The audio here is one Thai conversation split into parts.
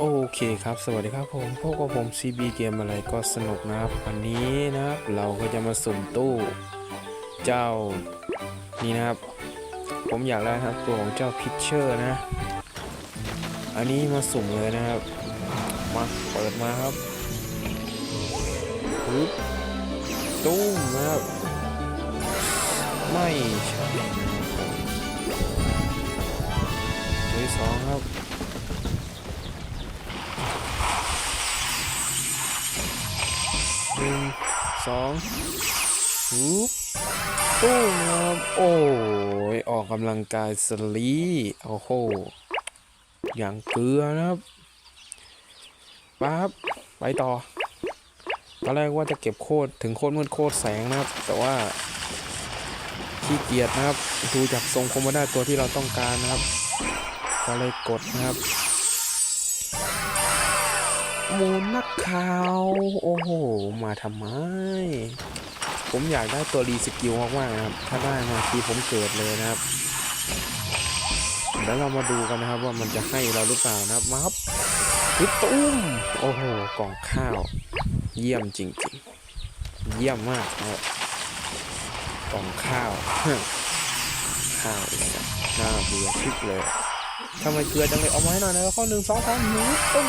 โอเคครับ สวัสดีครับผมพบกับผม CB เกมอะไรก็สนุกนะครับ วันนี้นะครับเราก็จะมาสุ่มตู้เจ้านี่นะครับ ผมอยากได้ครับตัวของเจ้าพิชเชอร์นะ อันนี้มาสุ่มเลยนะครับ มาเปิดมาครับปึ๊บตุ้มนะครับ ไม่ใช่ตัวสองครับ สองฮูบตู้มครับโอ้ยออกกำลังกายสลีโอ้โหอย่างเกลือนะครับปั๊บไปต่อ ตอนแรกว่าจะเก็บโคตรถึงโคตรมืดโคตรแสงนะครับ แต่ว่าขี้เกียจนะครับ ดูจากทรงคงไม่ได้ตัวที่เราต้องการนะครับ ก็เลยกดนะครับ มูนักข่าว โอ้โห มาทำไม ผมอยากได้ตัวรีสกิลมากๆนะครับ ถ้าได้มาทีผมเกิดเลยนะครับ แล้วเรามาดูกันนะครับว่ามันจะให้เราหรือเปล่านะครับมาครับปึ๊บตุ้ม โอ้โห กล่องข้าว เยี่ยมจริงๆ เยี่ยมมากนะครับกล่องข้าว ข้าวอีกแล้วน่าเบื่อชิบเลยทำไมเกลือจังเลยเอาไว้หน่อยนะข้อหนึ่งสองสามหนึ่งตุ้ม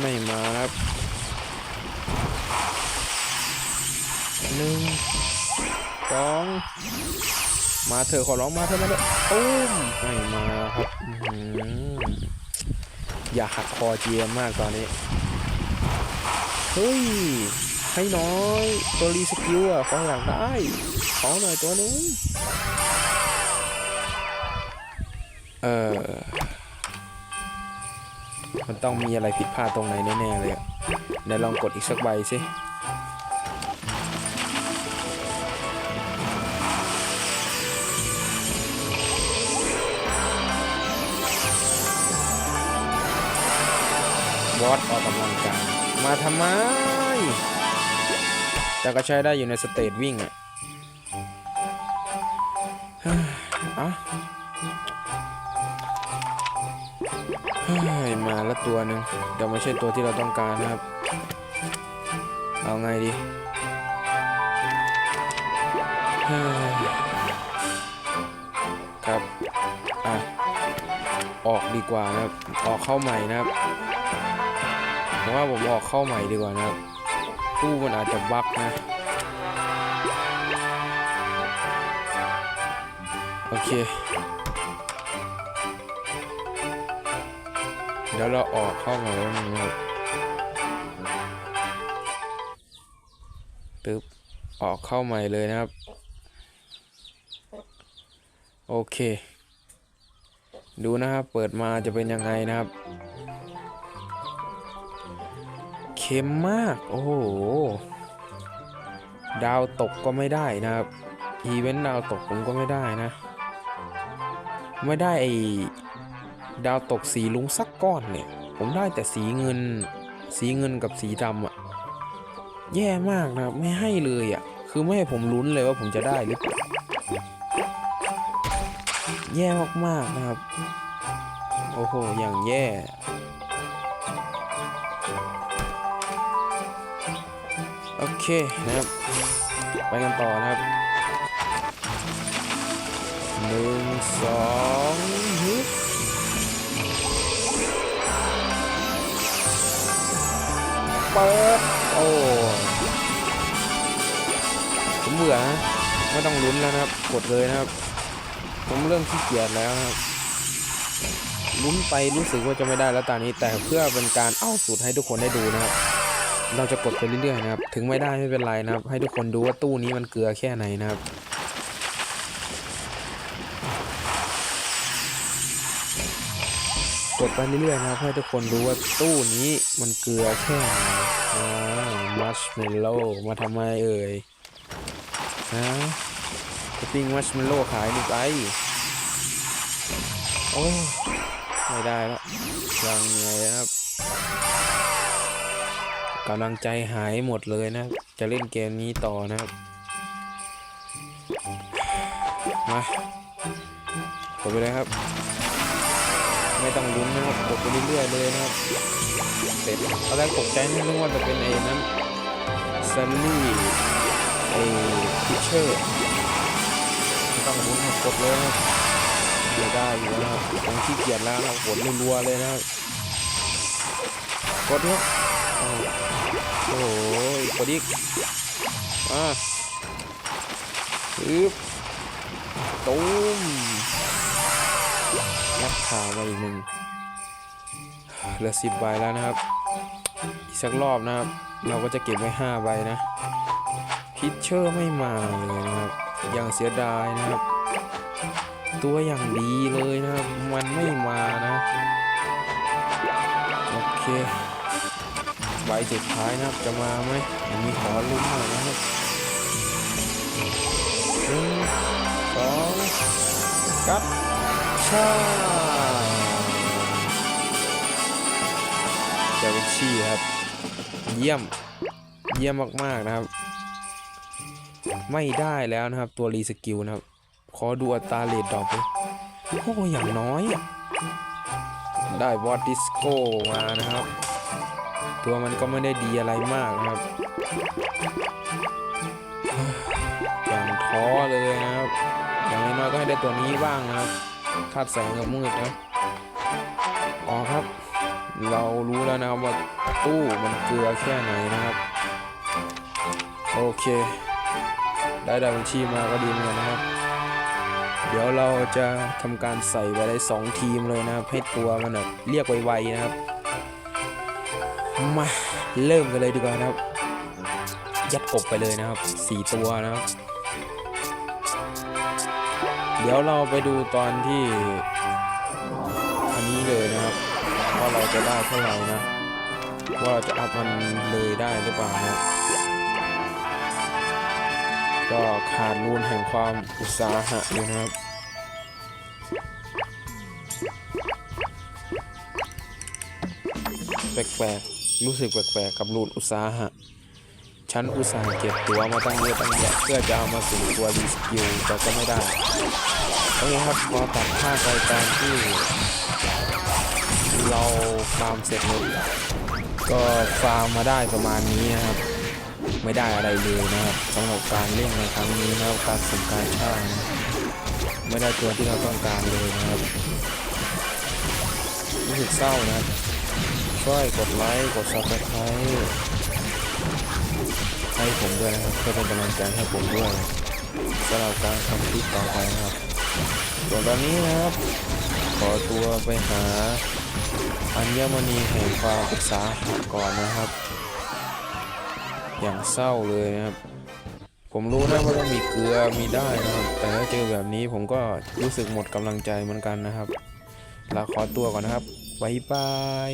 ไม่มาครับหนึ่งสองมาเถอะขอร้องมาเถอะมาเถอะตุ้มไม่มาครับอย่าหักคอเจียมมากตอนนี้ เฮ้ย ให้น้อยตัวรีสกิลอะขออยากได้ขอหน่อยตัวนึงเออ มันต้องมีอะไรผิดพลาดตรงไหนแน่ๆเลยอะเดี๋ยวลองกดอีกสักใบสิวอตออกกำลังกายมาทำไม แต่ก็ใช้ได้อยู่ในสเตจวิ่งอะเฮ้ยเอะ มาแล้วตัวหนึ่งแต่ไม่ใช่ตัวที่เราต้องการนะครับ เอาไงดีครับ อะ ออกดีกว่านะครับ ออกเข้าใหม่นะครับผมว่าผมออกเข้าใหม่ดีกว่านะครับตู้มันอาจจะบั๊กนะ โอเค เดี๋ยวเราออกเข้าใหม่แล้วนึงนะครตึ๊บออกเข้าใหม่เลยนะครับ โอเค ดูนะครับ เปิดมาจะเป็นยังไงนะครับ เค็มมาก โอ้โห ดาวตกก็ไม่ได้นะครับ อีเวนต์ดาวตกผมก็ไม่ได้นะ ไม่ได้ไอ ดาวตกสีลุงสักก้อนเนี่ย ผมได้แต่สีเงิน สีเงินกับสีดำอะแย่มากนะครับไม่ให้เลยอะคือไม่ให้ผมลุ้นเลยว่าผมจะได้หรือเปล่าแย่มากๆนะครับ โอ้โห อย่างแย่ โอเคนะครับ ไปกันต่อนะครับหนึ่งสองฮึ เปิด โอ้ผมเบื่อนะไม่ต้องลุ้นแล้วนะครับ กดเลยนะครับ ผมเริ่มขี้เกียจแล้วนะครับลุ้นไปรู้สึกว่าจะไม่ได้แล้วตอนนี้ แต่เพื่อเป็นการเอ้าสูตรให้ทุกคนได้ดูนะครับ เราจะกดไปเรื่อยๆนะครับ ถึงไม่ได้ไม่เป็นไรนะครับ ให้ทุกคนดูว่าตู้นี้มันเกลือแค่ไหนนะครับ กดไปเรื่อยๆนะครับให้ทุกคนรู้ว่าตู้นี้มันเกลือแค่ไหนอ่ามัชเมลโล่มาทำไมเอ่ยฮะจะปิ้งมัชเมลโล่ขายหรือไปโอ้ไม่ได้แล้วยังไงครับกำลังใจหายหมดเลยนะ จะเล่นเกมนี้ต่อนะครับ มากดไปเลยครับ ไม่ต้องลุ้นนะครับกดไปเรื่อยๆเลยนะครับเสร็จตอนแรกตกใจนึกว่าจะเป็นไอ้นั้นซันนี่ไอ้พิเชอร์ไม่ต้องลุ้นครับกดเลยนะเดี๋ยวได้อยู่นะครับผมขี้เกียจแล้วนะครับกดรัวๆเลยนะครับกดครับอ้าวโอ้โหกดอีกอ่าอึ๊บตุ้ม ข่าวมาอีกหนึ่งเหลือสิบใบแล้วนะครับ อีกสักรอบนะครับ เราก็จะเก็บไว้ห้าใบนะ พิชเชอร์ไม่มาเลยนะครับ อยังเสียดายนะครับ ตัวอย่างดีเลยนะครับ มันไม่มานะ โอเค ใบสุดท้ายนะครับ จะมาไหมอันนี้ขอลุ้นหน่อยนะครับหนึ่งสองกัดชา เจวินชี่ครับ เยี่ยม เยี่ยมมากๆนะครับ ไม่ได้แล้วนะครับ ตัวรีสกิลนะครับ ขอดูอัตราเลดดอปเลยโอ้อย่างน้อยอะได้บอสดิสโก้มานะครับ ตัวมันก็ไม่ได้ดีอะไรมากนะครับอย่างท้อเลยนะครับ อย่างน้อยก็ให้ได้ตัวนี้บ้างนะครับธาตุแสงกับมืดนะ รู้วนะครับว่าตู้มันเกลือแค่ไหนนะครับ โอเค ได้ดาวินชีมาก็ดีเหมือนกันนะครับ เดี๋ยวเราจะทำการใส่ไปได้สองทีมเลยนะครับ ให้ตัวมันแบบเรียกไวๆนะครับ มาเริ่มกันเลยดีกว่านะครับ ยัดกบไปเลยนะครับสี่ตัวนะครับเดี๋ยวเราไปดูตอนที่อันนี้เลยนะครับ ว่าเราจะได้เท่าไหร่นะ ว่าจะอัพมันเลยได้หรือเปล่านะก็ขาดรูนแห่งความอุตสาหะอยู่นะครับแปลกๆ รู้สึกแปลกๆ กับรูนอุตสาหะ ฉันอุตส่าห์เก็บตัวมาตั้งเยอะตั้งแยะเพื่อจะเอามาสู่ตัวรีสกิลแต่ก็ไม่ได้โอเคครับพอตัดภาพรายการที่ เราฟาร์มเสร็จหมดก็ฟาร์มมาได้ประมาณนี้นะครับ ไม่ได้อะไรเลยนะครับสำหรับการเล่นในครั้งนี้นะครับการสุ่มการช่างไม่ได้ตัวที่เราต้องการเลยนะครับรู้สึกเศร้านะช่วยกดไลค์กดซับสไครต์ให้ผมด้วยนะครับเพื่อเป็นกำลังใจให้ผมด้วยสำหรับการทำคลิปต่อไปนะครับส่วนตอนนี้นะครับ ขอตัวไปหา อัญมณีแห่งความอุตสาหก่อนนะครับ อย่างเศร้าเลยนะครับ ผมรู้นะว่าต้องมีเกลือมีได้นะครับ แต่ถ้าเจอแบบนี้ผมก็รู้สึกหมดกำลังใจเหมือนกันนะครับลาขอตัวก่อนนะครับบ๊ายบาย